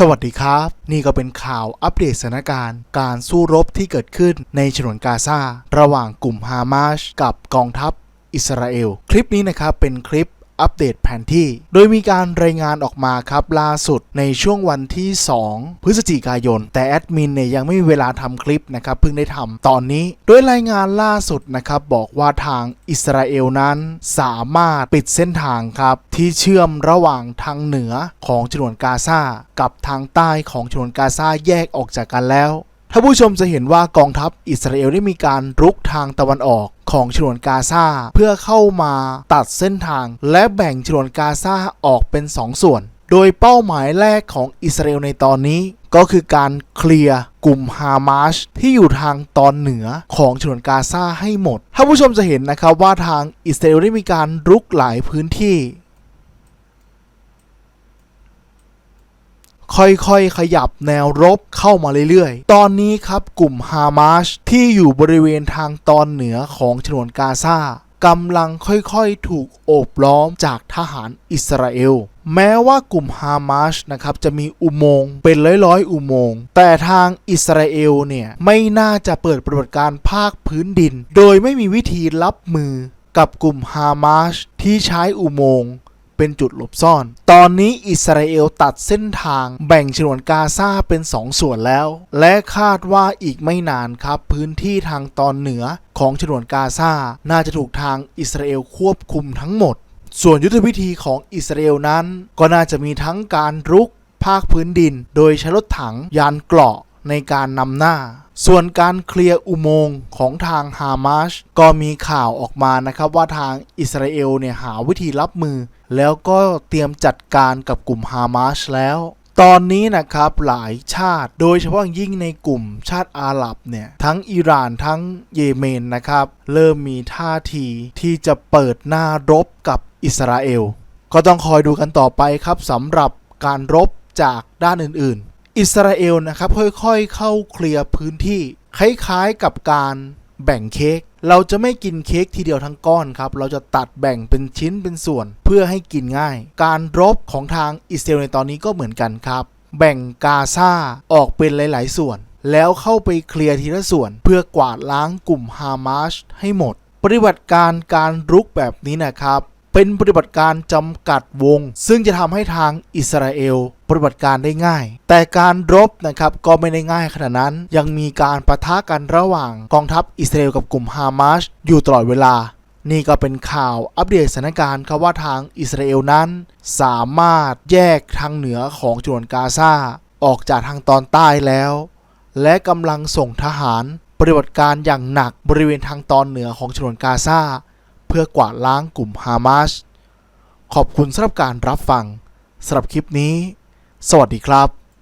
สวัสดีครับ นี่ก็เป็นข่าวอัปเดตสถานการณ์ การสู้รบที่เกิดขึ้นในฉนวนกาซาระหว่างกลุ่มฮามาสกับกองทัพอิสราเอล คลิปนี้นะครับเป็นคลิป อัปเดตแผนที่ โดยมีการรายงานออกมาครับล่าสุดในช่วงวันที่ 2 พฤศจิกายน แต่แอดมินเนี่ยยังไม่มีเวลาทำคลิปนะครับเพิ่งได้ทำตอนนี้ โดยรายงานล่าสุดนะครับบอกว่าทางอิสราเอลนั้นสามารถปิดเส้นทางครับที่เชื่อมระหว่างทางเหนือของฉนวนกาซากับทางใต้ของฉนวนกาซาแยกออกจากกันแล้ว ท่านผู้ชมจะเห็นว่ากองทัพอิสราเอลได้มีการรุกทางตะวันออกของฉนวนกาซาเพื่อเข้ามาตัดเส้นทาง และแบ่งฉนวนกาซาออกเป็น 2 ส่วน โดยเป้าหมายแรกของอิสราเอลในตอนนี้ ก็คือการเคลียร์กลุ่มฮามาสที่อยู่ทางตอนเหนือของฉนวนกาซาให้หมดท่านผู้ชมจะเห็นนะครับว่าทางอิสราเอลได้มีการรุกหลายพื้นที่ ค่อยๆ ขยับแนวรบเข้ามาเรื่อยๆ ตอนนี้ครับกลุ่มฮามาสที่อยู่บริเวณทางตอนเหนือของฉนวนกาซากำลังค่อยๆ ถูกโอบล้อมจากทหารอิสราเอล แม้ว่ากลุ่มฮามาสนะครับจะมีอุโมงค์เป็นร้อยๆ อุโมงค์แต่ทางอิสราเอลเนี่ยไม่น่าจะเปิดปฏิบัติการภาคพื้นดิน โดยไม่มีวิธีรับมือกับกลุ่มฮามาสที่ใช้อุโมงค์ เป็นจุดหลบซ่อน ตอนนี้อิสราเอลตัดเส้นทางแบ่งฉนวนกาซาเป็นสองส่วนแล้ว และคาดว่าอีกไม่นานครับ พื้นที่ทางตอนเหนือของฉนวนกาซาน่าจะถูกทางอิสราเอลควบคุมทั้งหมด ส่วนยุทธวิธีของอิสราเอลนั้น ก็น่าจะมีทั้งการรุกภาคพื้นดิน โดยใช้รถถังยานเกราะ ในการนำหน้า ส่วนการเคลียร์อุโมงค์ของทางฮามาสก็มีข่าวออกมานะครับว่าทางอิสราเอลเนี่ยหาวิธีรับมือ แล้วก็เตรียมจัดการกับกลุ่มฮามาสแล้วตอนนี้นะครับหลายชาติโดยเฉพาะยิ่งในกลุ่มชาติอาหรับเนี่ยทั้งอิหร่านทั้งเยเมนนะครับ เริ่มมีท่าทีที่จะเปิดหน้ารบกับอิสราเอล ก็ต้องคอยดูกันต่อไปครับสำหรับการรบจากด้านอื่นๆ อิสราเอลนะครับค่อยๆเข้าเคลียร์พื้นที่ คล้ายๆกับการแบ่งเค้กเราจะไม่กินเค้กทีเดียวทั้งก้อนครับ เราจะตัดแบ่งเป็นชิ้นเป็นส่วนเพื่อให้กินง่าย การรบของทางอิสราเอลในตอนนี้ก็เหมือนกันครับ แบ่งกาซาออกเป็นหลาย ๆ ส่วน แล้วเข้าไปเคลียร์ทีละส่วน เพื่อกวาดล้างกลุ่มฮามาสให้หมด ปฏิบัติการการรุกแบบนี้นะครับ เป็นปฏิบัติการจำกัดวง ซึ่งจะทำให้ทางอิสราเอลปฏิบัติการได้ง่าย แต่การรบนะครับก็ไม่ได้ง่ายขนาดนั้น ยังมีการประทะกันระหว่างกองทัพอิสราเอลกับกลุ่มฮามาสอยู่ตลอดเวลา นี่ก็เป็นข่าวอัปเดตสถานการณ์ครับว่าทางอิสราเอลนั้น สามารถแยกทางเหนือของจวนกาซาออกจากทางตอนใต้แล้ว และกำลังส่งทหารปฏิบัติการอย่างหนักบริเวณทางตอนเหนือของฉนวนกาซา พื่อกวาดล้างกลุ่มฮามาสขอบคุณสำหรับการรับฟังสำหรับคลิปนี้ สวัสดีครับ